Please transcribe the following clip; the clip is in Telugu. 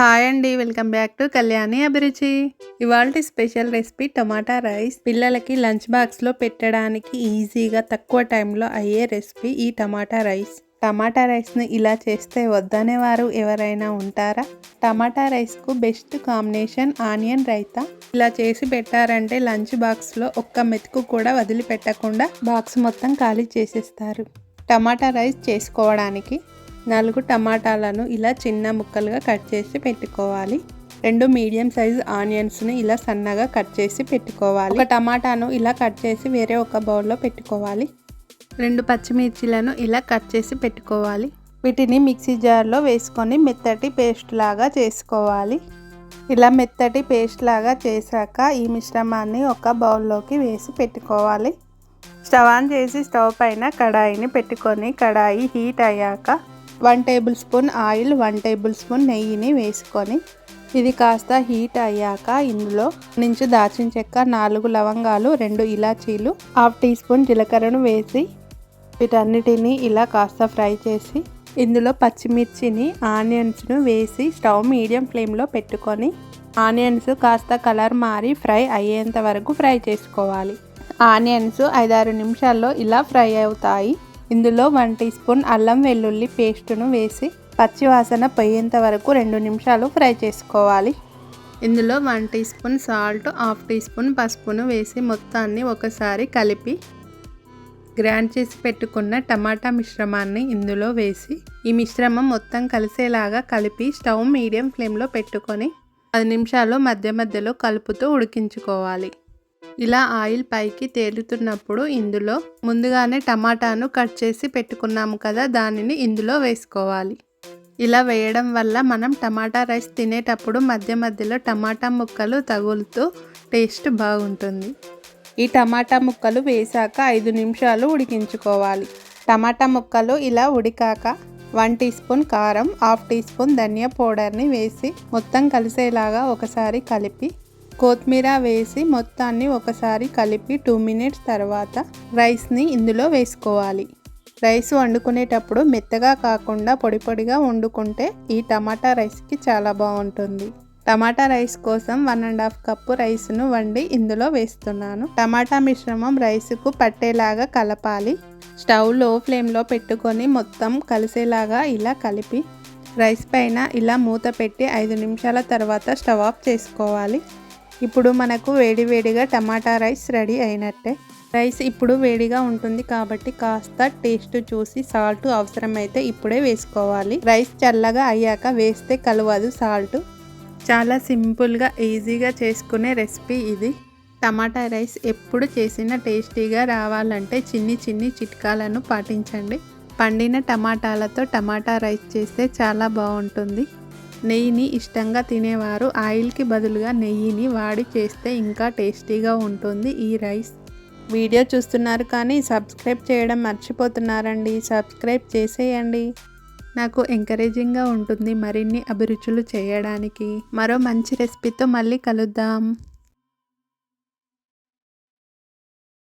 హాయ్ అండి welcome back to Kalyani Abhiruchi. ఇవాళ స్పెషల్ రెసిపీ టమాటా రైస్. పిల్లలకి లంచ్ బాక్స్లో పెట్టడానికి ఈజీగా తక్కువ టైంలో అయ్యే రెసిపీ ఈ టమాటా రైస్. టమాటా రైస్ని ఇలా చేస్తే వద్దనే వారు ఎవరైనా ఉంటారా? టమాటా రైస్కు బెస్ట్ కాంబినేషన్ ఆనియన్ రైతా? ఇలా చేసి పెట్టారంటే లంచ్ బాక్స్లో ఒక్క మెతుకు కూడా వదిలిపెట్టకుండా బాక్స్ మొత్తం ఖాళీ చేసేస్తారు. టమాటా రైస్ చేసుకోవడానికి నాలుగు టమాటాలను ఇలా చిన్న ముక్కలుగా కట్ చేసి పెట్టుకోవాలి. రెండు మీడియం సైజ్ ఆనియన్స్ని ఇలా సన్నగా కట్ చేసి పెట్టుకోవాలి. ఒక టమాటాను ఇలా కట్ చేసి వేరే ఒక బౌల్లో పెట్టుకోవాలి. రెండు పచ్చిమిర్చిలను ఇలా కట్ చేసి పెట్టుకోవాలి. వీటిని మిక్సీ జార్లో వేసుకొని మెత్తటి పేస్ట్ లాగా చేసుకోవాలి. ఇలా మెత్తటి పేస్ట్ లాగా చేశాక ఈ మిశ్రమాన్ని ఒక బౌల్లోకి వేసి పెట్టుకోవాలి. స్టవ్ ఆన్ చేసి స్టవ్ పైన కడాయిని పెట్టుకొని కడాయి హీట్ అయ్యాక one tablespoon oil one tablespoon నెయ్యిని వేసుకొని ఇది కాస్త హీట్ అయ్యాక ఇందులో నుంచి దాచిన చెక్క నాలుగు లవంగాలు రెండు ఇలాచీలు హాఫ్ టీ స్పూన్ జీలకర్రను వేసి వీటన్నిటిని ఇలా కాస్త ఫ్రై చేసి ఇందులో పచ్చిమిర్చిని ఆనియన్స్ను వేసి స్టవ్ మీడియం ఫ్లేమ్లో పెట్టుకొని ఆనియన్స్ కాస్త కలర్ మారి ఫ్రై అయ్యేంత వరకు ఫ్రై చేసుకోవాలి. ఆనియన్స్ ఐదారు నిమిషాల్లో ఇలా ఫ్రై అవుతాయి. ఇందులో వన్ టీ స్పూన్ అల్లం వెల్లుల్లి పేస్టును వేసి పచ్చివాసన పోయేంత వరకు రెండు నిమిషాలు ఫ్రై చేసుకోవాలి. ఇందులో one teaspoon salt half teaspoon పసుపును వేసి మొత్తాన్ని ఒకసారి కలిపి గ్రైండ్ చేసి పెట్టుకున్న టమాటా మిశ్రమాన్ని ఇందులో వేసి ఈ మిశ్రమం మొత్తం కలిసేలాగా కలిపి స్టవ్ మీడియం ఫ్లేమ్లో పెట్టుకొని పది నిమిషాలు మధ్య మధ్యలో కలుపుతూ ఉడికించుకోవాలి. ఇలా ఆయిల్ పైకి తేలుతున్నప్పుడు ఇందులో ముందుగానే టమాటాను కట్ చేసి పెట్టుకున్నాము కదా దానిని ఇందులో వేసుకోవాలి. ఇలా వేయడం వల్ల మనం టమాటా రైస్ తినేటప్పుడు మధ్య మధ్యలో టమాటా ముక్కలు తగులుతూ టేస్ట్ బాగుంటుంది. ఈ టమాటా ముక్కలు వేసాక ఐదు నిమిషాలు ఉడికించుకోవాలి. టమాటా ముక్కలు ఇలా ఉడికాక వన్ టీ స్పూన్ కారం హాఫ్ టీ స్పూన్ ధనియా పౌడర్ని వేసి మొత్తం కలిసేలాగా ఒకసారి కలిపి కొత్తిమీర వేసి మొత్తాన్ని ఒకసారి కలిపి టూ మినిట్స్ తర్వాత రైస్ని ఇందులో వేసుకోవాలి. రైస్ వండుకునేటప్పుడు మెత్తగా కాకుండా పొడి పొడిగా వండుకుంటే ఈ టమాటా రైస్కి చాలా బాగుంటుంది. టమాటా రైస్ కోసం వన్ అండ్ హాఫ్ కప్పు రైస్ను వండి ఇందులో వేస్తున్నాను. టమాటా మిశ్రమం రైస్కు పట్టేలాగా కలపాలి. స్టవ్లో ఫ్లేమ్లో పెట్టుకొని మొత్తం కలిసేలాగా ఇలా కలిపి రైస్ పైన ఇలా మూత పెట్టి ఐదు నిమిషాల తర్వాత స్టవ్ ఆఫ్ చేసుకోవాలి. ఇప్పుడు మనకు వేడివేడిగా టమాటా రైస్ రెడీ అయినట్టే. రైస్ ఇప్పుడు వేడిగా ఉంటుంది కాబట్టి కాస్త టేస్ట్ చూసి సాల్ట్ అవసరమైతే ఇప్పుడే వేసుకోవాలి. రైస్ చల్లగా అయ్యాక వేస్తే కలవదు సాల్ట్. చాలా సింపుల్గా ఈజీగా చేసుకునే రెసిపీ ఇది. టమాటా రైస్ ఎప్పుడు చేసిన టేస్టీగా రావాలంటే చిన్ని చిన్ని చిట్కాలను పాటించండి. పండిన టమాటాలతో టమాటా రైస్ చేస్తే చాలా బాగుంటుంది. నెయ్యిని ఇష్టంగా తినేవారు. ఆయిల్కి బదులుగా నెయ్యిని వాడి చేస్తే ఇంకా టేస్టీగా ఉంటుంది ఈ రైస్. వీడియో చూస్తున్నారు కానీ సబ్స్క్రైబ్ చేయడం మర్చిపోతున్నారండి. సబ్స్క్రైబ్ చేసేయండి. నాకు ఎంకరేజింగ్గా ఉంటుంది మరిన్ని అభిరుచులు చేయడానికి. మరో మంచి రెసిపీతో మళ్ళీ కలుద్దాం.